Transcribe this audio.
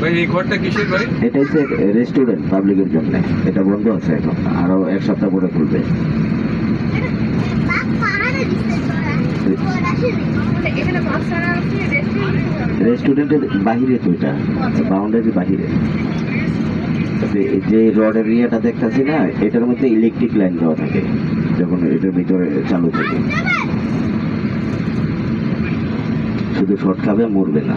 ভাই এই ঘরটা কিসের ভাই এটা হচ্ছে রেস্টুরেন্ট পাবলিকের জন্য। এটা বন্ধ আছে এখন। আরও এক সপ্তাহ পরে খুলবে। রেস্টুরেন্টের বাহিরে তো এটা। বাউন্ডারির বাহিরে। তবে এই যে রডের ইয়েটা দেখতেছি না এটার মধ্যে ইলেকট্রিক লাইন দেওয়া থাকে। যখন এটার ভিতরে চালু থাকে। শুধু শর্ট খাবে মরবে না।